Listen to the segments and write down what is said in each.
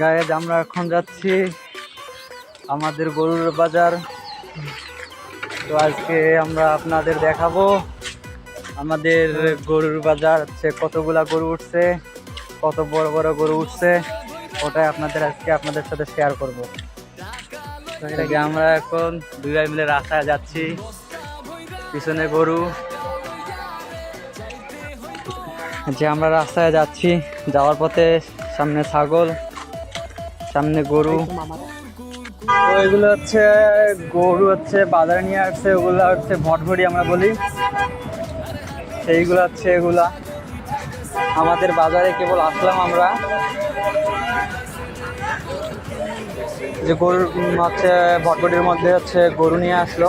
Guys আমরা এখন যাচ্ছি আমাদের গরুর বাজার। তো আজকে আমরা আপনাদের দেখাবো আমাদের গরুর বাজার হচ্ছে কতগুলা গরু উঠছে, কত বড় বড় গরু উঠছে, ওটাই আপনাদের আজকে আপনাদের সাথে শেয়ার করব। এটাকে আমরা এখন দুই মিলে রাস্তায় যাচ্ছি। পিছনে গরু। যে আমরা রাস্তায় যাচ্ছি, যাওয়ার পথে সামনে ছাগল। সামনে গরু। তো এগুলো হচ্ছে, গরু হচ্ছে, বাজারে নিয়ে আসছে, ওগুলো হচ্ছে ভটভটি আমরা বলি। সেইগুলো হচ্ছে এগুলা। আমাদের বাজারে কেবল আসলাম আমরা। যে গরুর হচ্ছে ভটভটির মধ্যে হচ্ছে গরু নিয়ে আসলো।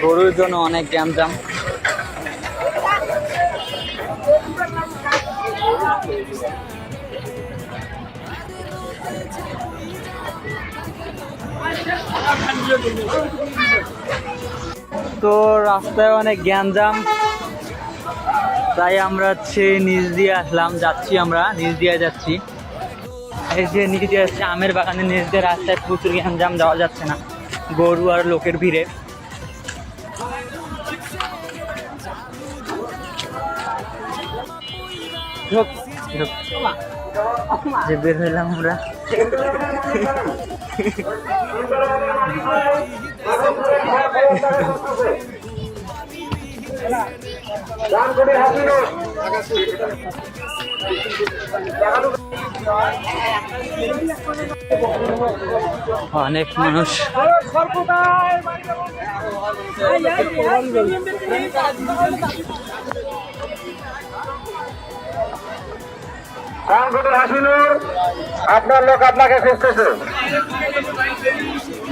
গরুর জন্য অনেক গ্যামজাম তো রাস্তায় অনেক জ্ঞান গ্যাঞ্জাম তাই আমরা হচ্ছে নিচ দিয়ে আসলাম, যাচ্ছি আমরা, নিচ দিয়ে যাচ্ছি। এই যে নিচ দিয়ে যাচ্ছে আমের বাগানের নিচ দিয়ে রাস্তায় প্রচুর গ্যাঞ্জাম যাওয়া যাচ্ছে না। গরু আর লোকের ভিড়ে। যে বের হইলাম আমরা। অনেক মানুষ। আপনার লোক আপনাকে খুঁজতেছে।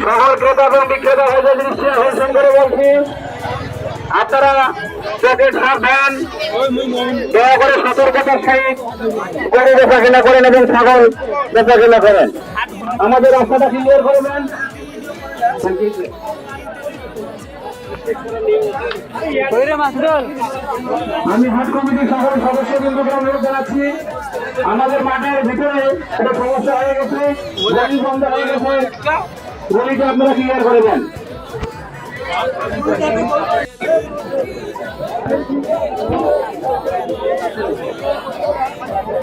সকল ক্রেতা এবং বিক্রেতা হয়ে দৃষ্টি আকর্ষণ করে বলছি। আপনারা প্যাকেট সাবধান দয়া করে সতর্কতার সহিত গরু বেচা কেনা করেন এবং ছাগল বেচা কেনা করেন। আমাদের রাস্তাটা ক্লিয়ার করে দেন। আমি হাট কমিটির সকল সদস্যবৃন্দকে অনুরোধ জানাচ্ছি, আমাদের মাঠের ভিতরে একটা সমস্যা হয়ে গেছে গলি বন্ধ হয়ে গেছে। গলিটা আপনারা ক্লিয়ার করে দেন।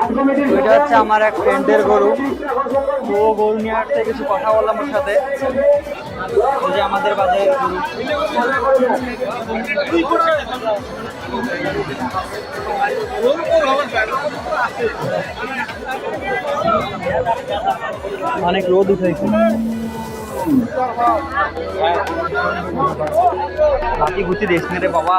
ওইটা হচ্ছে আমার এক ফ্রেন্ডের গরু। ও গরু নিয়ে আসতে কিছু কথা বললাম ওর সাথে। যে আমাদের গরু। অনেক রোদ উঠেছে। বাকি গুছি দেশ রে বাবা।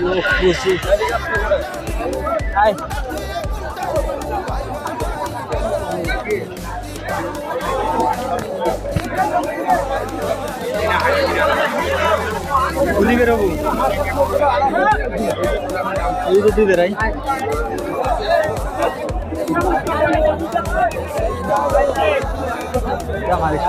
লোক প্রচুর গুলি বেরোবো এই তো তুই বেরাই মারিস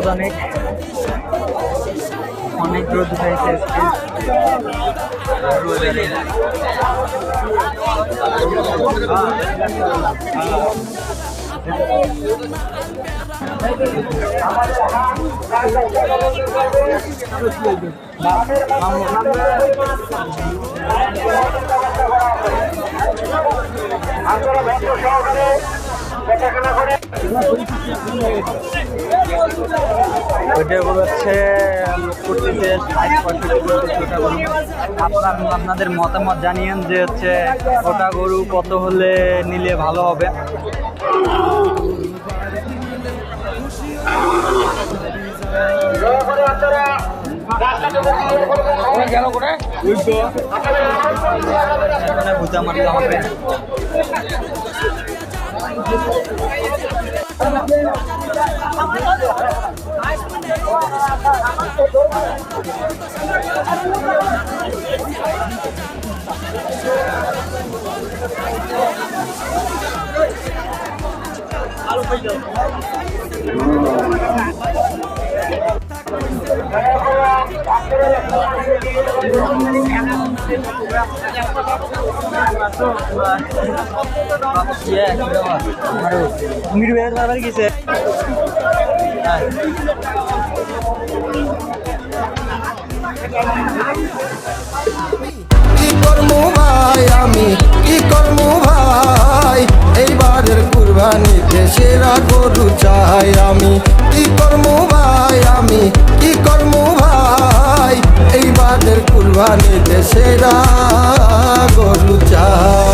রোদ অনেক অনেক রোদ উঠাইছে আজকে। ভদ্র সহকারে দেখাশোনা করে ওইটা গরু। হচ্ছে আপনার আপনাদের মতামত জানিয়েন যে হচ্ছে ওটা গরু কত হলে নিলে ভালো হবে। ভূতা মারতে হবে আলু পাইল మీరు వేరే వరకు సార్ কি করমু ভাই আমি কি করমু ভাই এইবারের কুরবানিতে সেরা গরু চাই আমি কি করমু ভাই আমি এইবারের দেশেরা গরু চাই